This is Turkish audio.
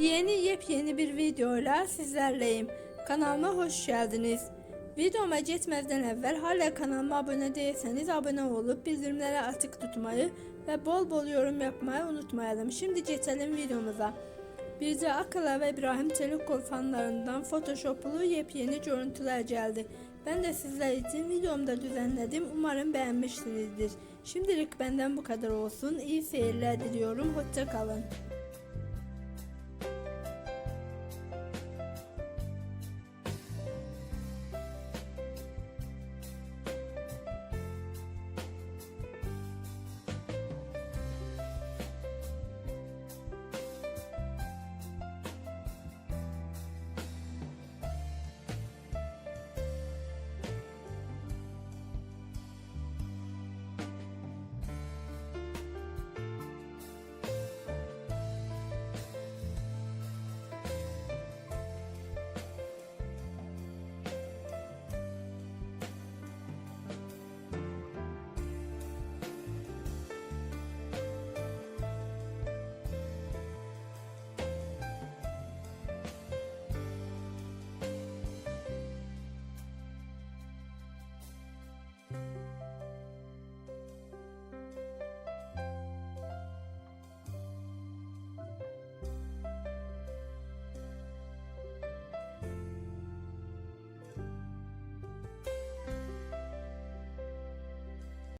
Yeni yepyeni bir videoyla sizlerleyim. Kanalıma hoş geldiniz. Videoma geçmezden evvel hala kanalıma abone değilseniz abone olup bildirimlere açık tutmayı ve bol bol yorum yapmayı unutmayalım. Şimdi geçelim videomuza. Birce Akala ve İbrahim Çelikkol fanlarından photoshoplu yepyeni görüntüler geldi. Ben de sizler için videomda düzenledim. Umarım beğenmişsinizdir. Şimdilik benden bu kadar olsun. İyi seyirler diliyorum. Hoşça kalın.